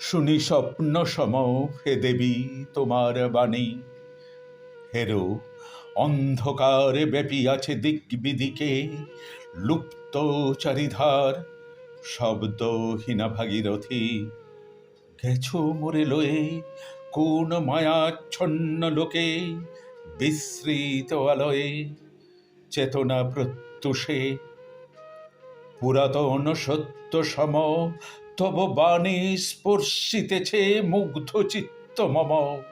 শুনি স্বপ্ন সম হে দেবী তোমার বাণী। হেরো, অন্ধকারে ব্যাপী আছে দিক বিদিকে লুপ্ত চারিধার, শব্দহীনা ভাগীরথী। গেছো মোরে লয়ে কোন মায়াচ্ছন্ন লোকে বিস্মৃত আলয়ে, চেতনা প্রত্যুষে পুরাতন সত্য সম, তব বাণী স্পর্শিতেছে মুগ্ধ চিত্ত মম।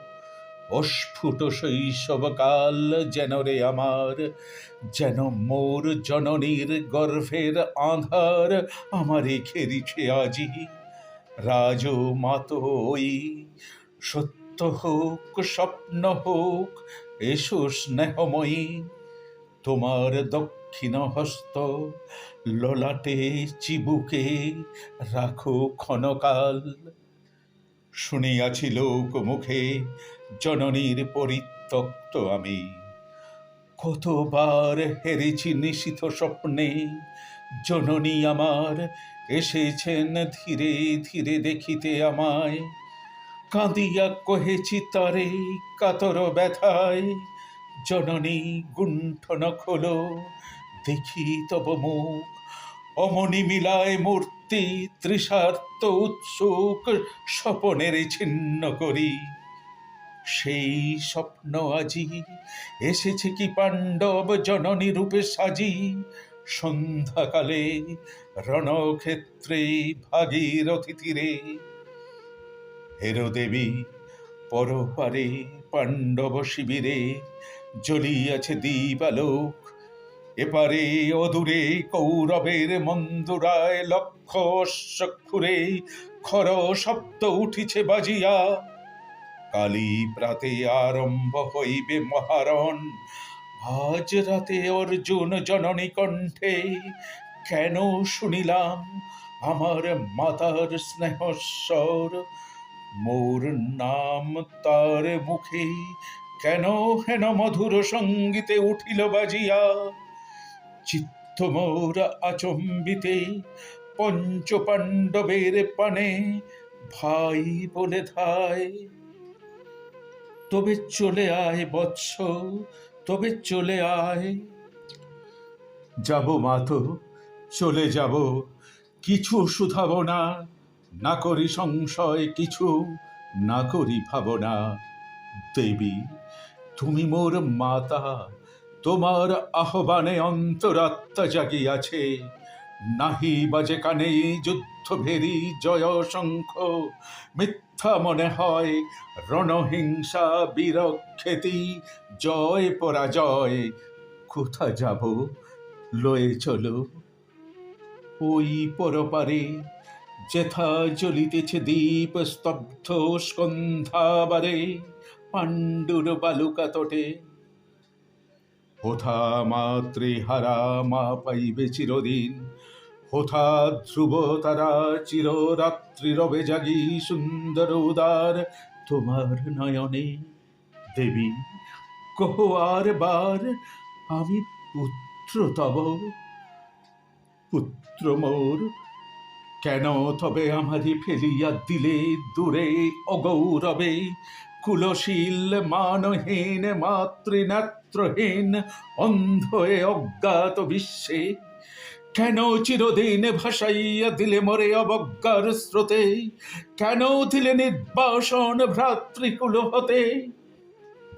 অস্ফুট শৈশবকাল যেন রে আমার, যেন মোর জননীর গর্ভের আধার আমারে ঘেরিছে আজি। রাজ মাত ওই, সত্য হোক, স্বপ্ন হোক, এসো স্নেহময়ী, তোমার দক্ষিণ হস্ত, ললাটে চিবুকে রাখো ক্ষণকাল। শুনিয়াছি লোক মুখে, জননীর পরিত্যক্ত আমি। কতবার হেরেছি নিশিত স্বপ্নে, জননী আমার এসেছেন ধীরে ধীরে দেখিতে আমায়। কাঁদিয়া কহেছি তারে কাতর ব্যথায়, জননী গুণ্ঠন খোলো দেখি তব মুখ। অমনি মিলায় মূর্তি, তৃষার্ত উৎসুক, স্বপনের ছিন্ন করি। সেই স্বপ্ন আজি, এসেছে কি পাণ্ডব জননী রূপে সাজি? সন্ধ্যাকালে রণক্ষেত্রে ভাগীরথী হেরো দেবী পরপারে পাণ্ডব শিবিরে জ্বলিয়াছে দীপালোক। এপারে অদূরে কৌরবের মন্দুরায় লক্ষ অশ্বক্ষুরে খর শব্দ উঠিছে বাজিয়া। কালী প্রাতে আরম্ভ হইবে মহারণ। আজ রাতে অর্জুন জননী কণ্ঠে কেন শুনিলাম আমার মাতার স্নেহস্বর? মোর নাম তার মুখে কেন হেন মধুর সঙ্গীতে উঠিল বাজিয়া? চিত্ত মোর আচম্বিতে পঞ্চ পাণ্ডবের পানে ভাই বলে ধায় তবে চলে আয় বৎস তবে চলে আয় যাব মাতো চলে যাব কিছু শুধাব না না করি সংশয় কিছু না করি ভাবনা দেবী তুমি মোর মাতা তোমার আহ্বানে অন্তরাত্মা জাগিয়াছে। নাহি বাজে কানে যুদ্ধ ভেরি জয় শঙ্খ মিথ্যা মনে হয় রণহিংসা বীরক্ষেতি, জয় পরাজয়, কোথা যাব, লয়ে চলো। ওই পরপারে যেথা জ্বলিতেছে দীপ, স্তব্ধ স্কন্ধাবারে পাণ্ডুর বালুকা তটে হোথা মাতৃহারা মা পাইবে চিরদিন। হোথা ধ্রুব তারা চিররাত্রি রবে জাগি সুন্দর উদার। তোমার নয়নে দেবী, কহ আর বার, আমি পুত্র তব। পুত্র মোর, কেন তবে আমারে ফেলিয়া দিলে দূরে অগৌরবে? কুলশীল মানহীন মাতৃনেত্রহীন অন্ধ এ অজ্ঞাত বিশ্বে, কেন চিরদিন ভাসাইয়া দিলে মরে অবজ্ঞার স্রোতে? কেন দিলে নির্বাসন ভ্রাতৃকুল হতে?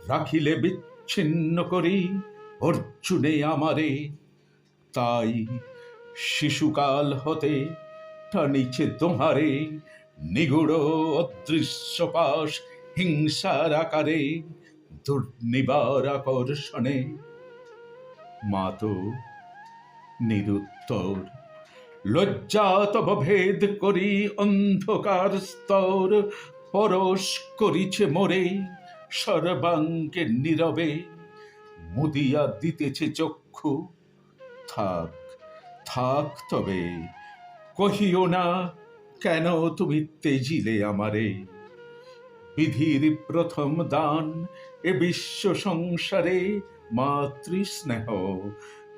রাখিলে বিচ্ছিন্ন করি অর্জুনে আমারে, তাই শিশুকাল হতে টানিছে তোমারে, নিগুড় অদৃশ্য পাশ হিংসার আকারে। দুর্নিবার আকর্ষণে। মাতো নিরুত্তর লজ্জা তব ভেদ করি অন্ধকার স্তর, পরশ করিছে মোরে সর্বাঙ্গে নীরবে, মুদিয়া দিতেছে চক্ষু। থাক থাক তবে, কহিও না, কেন তুমি তেজিলে আমারে? বিধির প্রথম দান এ বিশ্ব সংসারে মাতৃস্নেহ।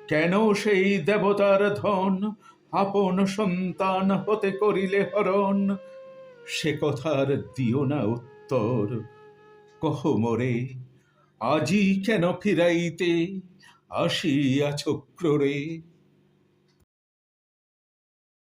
কেন সেই দেবতার ধন আপন সন্তান হতে করিলে হরণ? সে কথার দিও না উত্তর। কহ মরে, আজি কেন ফিরাইতে? আসিয়াছ ক্রোড়ে